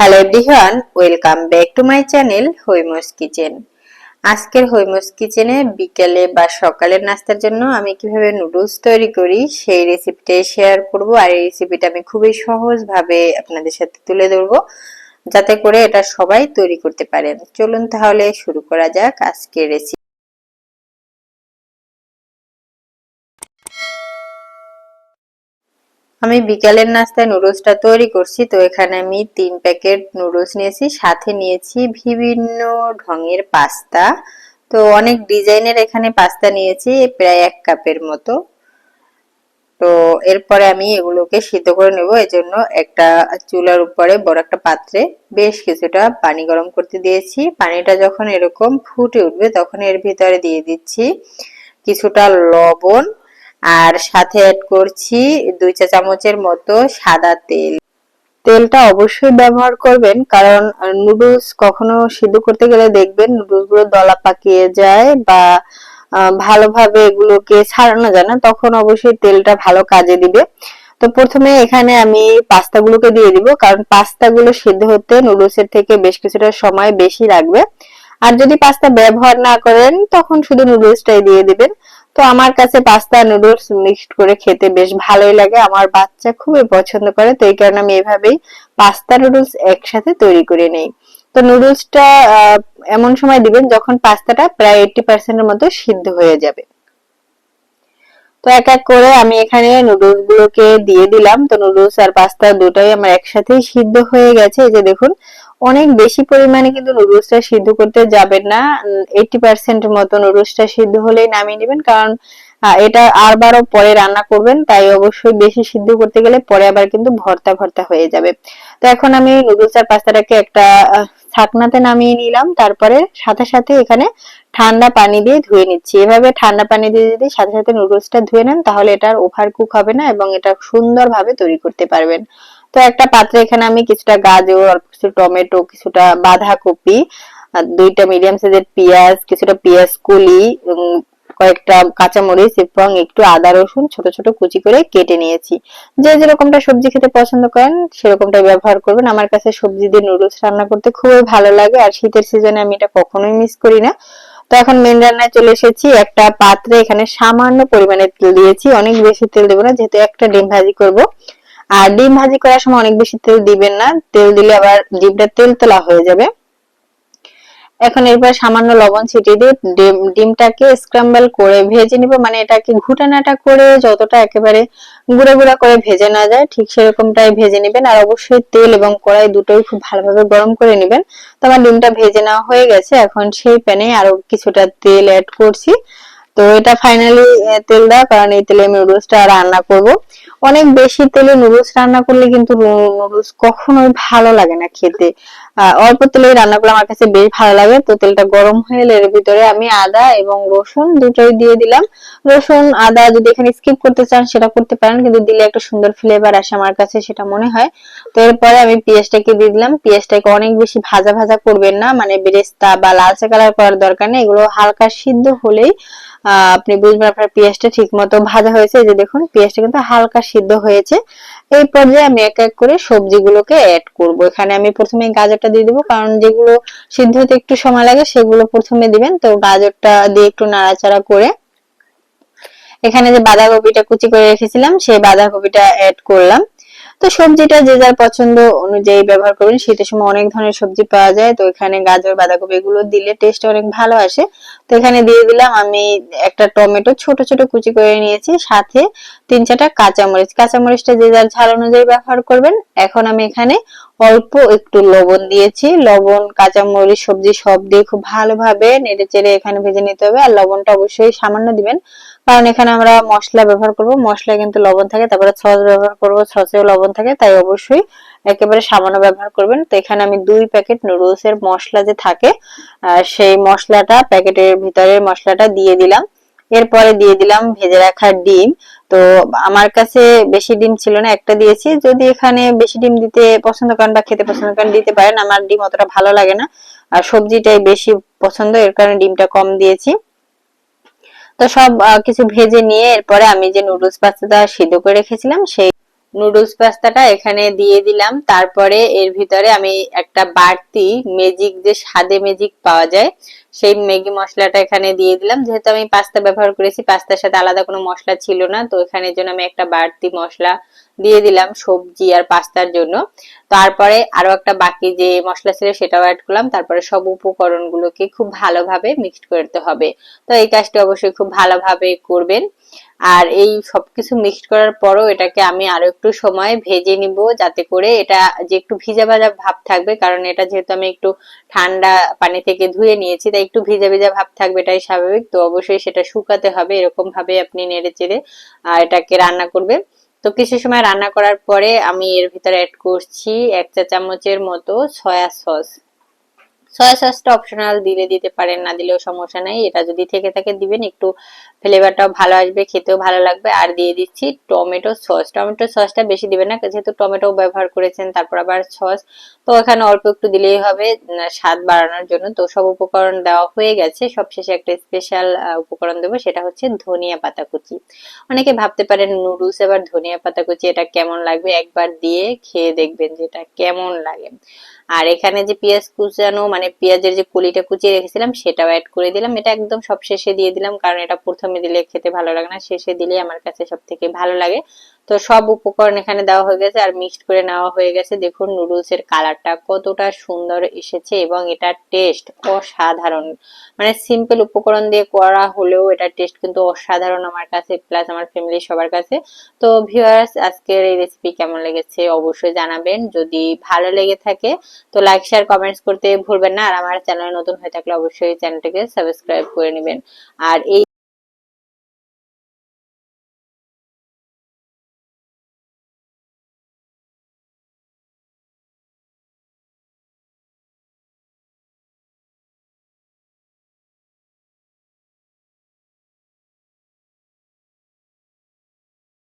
Hello everyone welcome back to my channel Haimo's kitchen আজকের হৈমস কিচেনে বিকেলে বা সকালের নাস্তার জন্য আমি কীভাবে নুডলস তৈরি করি, সেই রেসিপিটাই শেয়ার করব আর এই রেসিপিটা আমি খুবই সহজভাবে আপনাদের সাথে তুলে ধরবো, যাতে করে এটা সবাই তৈরি করতে পারেন। চলুন তাহলে শুরু করা যাক আজকের রেসিপি আমি বিকালের নাস্তায় নুডলসটা তৈরি করছি, তো এখানে আমি তিন প্যাকেট নুডলস নিয়েছি। সাথে নিয়েছি বিভিন্ন ঢঙের পাস্তা। তো অনেক ডিজাইনের এখানে পাস্তা নিয়েছি, প্রায় এক কাপের মতো। তো এরপরে আমি এগুলোকে সিদ্ধ করে নেব। এজন্য একটা চুলার উপরে বড় একটা পাত্রে বেশ কিছুটা পানি গরম করতে দিয়েছি। পানিটা যখন এরকম ফুটে উঠবে, তখন এর ভিতরে দিয়ে দিচ্ছি কিছুটা লবণ আর সাথে অ্যাড করছি দুই চা চামচের মতো সাদা তেল। তেলটা অবশ্যই ব্যবহার করবেন, কারণ নুডলস কখনো সিদ্ধ করতে গেলে দেখবেন নুডলসগুলো দলা পাকিয়ে যায় বা ভালোভাবে এগুলোকে ছাড়ানো যায় না, তখন অবশ্যই তেলটা ভালো কাজে দিবে। তো প্রথমে এখানে আমি পাস্তাগুলোকে দিয়ে দিব, কারণ পাস্তাগুলো সিদ্ধ হতে নুডলসের থেকে বেশ কিছুটা সময় বেশি লাগবে। আর যদি পাস্তা ব্যবহার না করেন, তখন শুধু নুডলসটাই দিয়ে দিবেন। তো আমার কাছে পাস্তা নুডলস মিক্সড করে খেতে বেশ ভালোই লাগে। আমার বাচ্চা খুবই পছন্দ করে, তো এই কারণে আমি এভাবেই পাস্তা নুডলস একসাথে তৈরি করে নেই। তো নুডলসটা এমন সময় দিবেন যখন পাস্তাটা প্রায় এইটি পার্সেন্টের মতো সিদ্ধ হয়ে যাবে। তো এক এক করে আমি এখানে নুডলস গুলোকে দিয়ে দিলাম। তো নুডলস আর পাস্তা দুটাই আমার একসাথেই সিদ্ধ হয়ে গেছে। এই যে দেখুন অনেক বেশি পরিমাণে কিন্তু নুডলসটা সিদ্ধ করতে যাবেন না। এইটি পার্সেন্ট মতো নুডলসটা সিদ্ধ হলেই নামিয়ে নেবেন। কারণ এটা আরবারও পরে রান্না করবেন, তাই অবশ্যই বেশি সিদ্ধ করতে গেলে পরে আবার কিন্তু ভর্তা ভর্তা হয়ে যাবে। তো এখন আমি নুডলস আর পাস্তাটাকে একটা ছাকনাতে নামিয়ে নিলাম। তারপরে সাথে সাথে এখানে ঠান্ডা পানি দিয়ে ধুয়ে নিচ্ছি। এভাবে ঠান্ডা পানি দিয়ে যদি সাথে সাথে নুডলসটা ধুয়ে নেন, তাহলে এটার ওভার কুক হবে না এবং এটা সুন্দরভাবে তৈরি করতে পারবেন। তো একটা পাত্রে এখানে আমি কিছুটা গাজর, অল্প কিছু টমেটো, কিছুটা বাঁধাকপি দুইটা মিডিয়াম সাইজের পেঁয়াজ, কিছুটা পেঁয়াজ কুলি কয়েকটা কাঁচামরিচ এবং একটু আদা, রসুন ছোট ছোট কুচি করে কেটে নিয়েছি। যে যেরকমটা সবজি খেতে পছন্দ করেন সেরকমটা ব্যবহার করবেন। আমার কাছে সবজি দিয়ে নুডলস রান্না করতে খুবই ভালো লাগে, আর শীতের সিজনে আমি এটা কখনোই মিস করি না। তো এখন মেন রান্নায় চলে এসেছি, একটা পাত্রে এখানে সামান্য পরিমাণে তেল দিয়েছি। অনেক বেশি তেল দেবো না, যেহেতু একটা ডিম ভাজি করব। আর ডিম ভাজি করার সময় অনেক বেশি তেল দিবেন না। তেল দিলে আবার ডিমটা তেল তেলা হয়ে যাবে। এখন এরপর সামান্য লবণ ছিটিয়ে দিয়ে ডিমটাকে স্ক্রাম্বল করে ভেজে নিব। মানে এটাকে ঘুটানাটা করে যতটা একেবারে গুঁড়া গুঁড়া করে ভেজে না যায়, ঠিক সেরকমটাই ভেজে নেবেন। আর অবশ্যই তেল এবং কড়াই দুটোই খুব ভালোভাবে গরম করে নেবেন। তো আমার ডিমটা ভেজে নেওয়া হয়ে গেছে। এখন সেই প্যানে আরও কিছুটা তেল অ্যাড করছি। তো এটা ফাইনালি তেল দেওয়া। কারণ এই তেলে আমি নুডলসটা রান্না করব। অনেক বেশি তেলে নুডলস রান্না করলে কিন্তু নুডলস কখনোই ভালো লাগে না খেতে। অল্প তেলে রান্না করলে আমার কাছে বেশ ভালো লাগে। তো তেলটা গরম হয়ে এলে এর ভিতরে আমি আদা এবং রসুন দুটোই দিয়ে দিলাম। রসুন, আদা যদি এখানে স্কিপ করতে চান সেটা করতে পারেন, কিন্তু দিলে একটা সুন্দর ফ্লেভার আসে আমার কাছে, সেটা মনে হয়। তো এরপরে আমি পেঁয়াজটাকে দিয়ে দিলাম। পেঁয়াজটাকে অনেক বেশি ভাজা ভাজা করবেন না মানে বেরেস্তা বা লালচে কালার করার দরকার নেই। এগুলো হালকা সিদ্ধ হলেই, আহ, আপনি বুঝবেন আপনার পেঁয়াজটা ঠিক মতো ভাজা হয়েছে। যে দেখুন, পেঁয়াজটা কিন্তু হালকা সিদ্ধ হয়েছে। এই পর্যায়ে আমি এক এক করে সবজিগুলোকে অ্যাড করব। এখানে আমি প্রথমে গাজরটা দিয়ে দিব, কারণ যেগুলো সিদ্ধ হতে একটু সময় লাগে, সেগুলো প্রথমে দিবেন। তো গাজরটা দিয়ে একটু নাড়াচাড়া করে। এখানে যে বাঁধাকপিটা কুচি করে রেখেছিলাম, সেই বাঁধাকপিটা অ্যাড করলাম। তো সবজিটা যে যার পছন্দ অনুযায়ী ব্যবহার করবেন, শীতের সময় অনেক ধরনের সবজি পাওয়া যায়। তো এখানে গাজর, বাঁধাকপি এগুলো দিলে টেস্ট অনেক ভালো আসে। তো এখানে দিয়ে দিলাম, আমি একটা টমেটো ছোট ছোট কুচি করে নিয়েছি। সাথে তিন চারটা কাঁচামরিচ। কাঁচামরিচটা যে যার ঝাল অনুযায়ী ব্যবহার করবেন। এখন আমি এখানে অল্প একটু লবণ দিয়েছি। লবণ, কাঁচামরিচ, সবজি সব দিয়ে খুব ভালোভাবে নেড়ে চেড়ে এখানে ভেজে নিতে হবে। আর লবণটা অবশ্যই সামান্য দিবেন। কারণ এখানে আমরা মশলা ব্যবহার করব। মশলা কিন্তু লবণ থাকে, তারপরে সস ব্যবহার করব। সসেও লবণ থাকে, তাই অবশ্যই একেবারে সামান্য ব্যবহার করবেন। তো এখানে আমি দুই প্যাকেট নুডলস এর মশলা যে থাকে সেই মশলাটা, প্যাকেটের ভিতরে মশলাটা দিয়ে দিলাম। এরপরে দিয়ে দিলাম ভেজে রাখা ডিম। তো আমার কাছে বেশি ডিম ছিল না, একটা দিয়েছি। যদি এখানে বেশি ডিম দিতে পছন্দ করেন বা খেতে পছন্দ করেন, দিতে পারেন। আমার ডিম অতটা ভালো লাগে না। আর সবজিটাই বেশি পছন্দ, এর কারণে ডিমটা কম দিয়েছি। তো সব কিছু ভেজে নিয়ে এরপরে আমি যে নুডলস পাস্তাটা সিদ্ধ করে রেখেছিলাম, সেই নুডলস পাস্তাটা এখানে দিয়ে দিলাম। তারপরে এর ভিতরে আমি একটা বাড়তি ম্যাজিক যে স্বাদে ম্যাজিক পাওয়া যায়, সেই ম্যাগি মশলাটা এখানে দিয়ে দিলাম। যেহেতু আমি পাস্তা ব্যবহার করেছি, পাস্তার সাথে আলাদা কোনো মশলা ছিল না, তো এখানে জন্য আমি একটা বাড়তি মশলা দিয়ে দিলাম সবজি আর পাস্তার জন্য। তারপরে আরও একটা বাকি যে মশলা ছিল সেটাও অ্যাড করলাম। তারপরে সব উপকরণগুলোকে খুব ভালোভাবে মিক্সড করতে হবে। তো এই কাজটি অবশ্যই খুব ভালোভাবে করবেন। আর এই সবকিছু মিক্সড করার পরও এটাকে আমি আরও একটু সময় ভেজে নিব যাতে করে এটা যে একটু ভিজা ভাজা ভাব থাকবে, কারণ এটা যেহেতু আমি একটু ঠান্ডা পানি থেকে ধুয়ে নিয়েছি, তাই একটু ভিজা ভিজা ভাব থাকবে এটাই স্বাভাবিক। তো অবশ্যই সেটা শুকাতে হবে, এরকম ভাবে আপনি নেড়ে চেড়ে এটাকে রান্না করবেন। তো কিছু সময় রান্না করার পরে আমি এর ভিতরে অ্যাড করছি এক চা চামচের মতো সয়া সস সয়া সসটা অপশনাল দিলে দিতে পারেন, না দিলেও সমস্যা নেই। এটা যদি থেকে থাকে দিবেন, একটু ফ্লেভারটাও ভালো আসবে, খেতেও ভালো লাগবে। আর দিয়ে দিচ্ছি টমেটো সস। টমেটো সসটা বেশি দিবেন না, যেহেতু টমেটো ব্যবহার করেছেন, তারপর আবার সস। তো এখানে অল্প একটু দিলেই হবে স্বাদ বাড়ানোর জন্য। তো সব উপকরণ দেওয়া হয়ে গেছে। সবশেষে একটা স্পেশাল উপকরণ দেবো, সেটা হচ্ছে ধনিয়া পাতা কুচি। অনেকে ভাবতে পারেন নুডলস এবার ধনিয়া পাতা কুচি, এটা কেমন লাগবে? একবার দিয়ে খেয়ে দেখবেন যে এটা কেমন লাগে। আর এখানে যে পেঁয়াজ কুচানো মানে পেঁয়াজের যে কলিটা কুচিয়ে রেখেছিলাম, সেটাও অ্যাড করে দিলাম। এটা একদম সব শেষে দিয়ে দিলাম, কারণ এটা প্রথমে দিলে খেতে ভালো লাগে না। শেষে দিলে আমার কাছে সব থেকে ভালো লাগে। তো সব উপকরণ এখানে দেওয়া হয়ে গেছে আর মিক্সড করে নেওয়া হয়ে গেছে। দেখুন নুডলস এর কালারটা কতটা সুন্দর এসেছে এবং এটা টেস্ট অসাধারণ। মানে সিম্পল উপকরণ দিয়ে করা হলেও এটা টেস্ট কিন্তু অসাধারণ আমার কাছে প্লাস আমার ফ্যামিলি সবার কাছে। তো ভিউয়ার্স আজকের এই রেসিপি কেমন লেগেছে অবশ্যই জানাবেন। যদি ভালো লেগে থাকে তো লাইক শেয়ার কমেন্টস করতে ভুলবেন না। আর আমার চ্যানেলে নতুন হয়ে থাকলে অবশ্যই চ্যানেলটিকে সাবস্ক্রাইব করে নেবেন। আর এই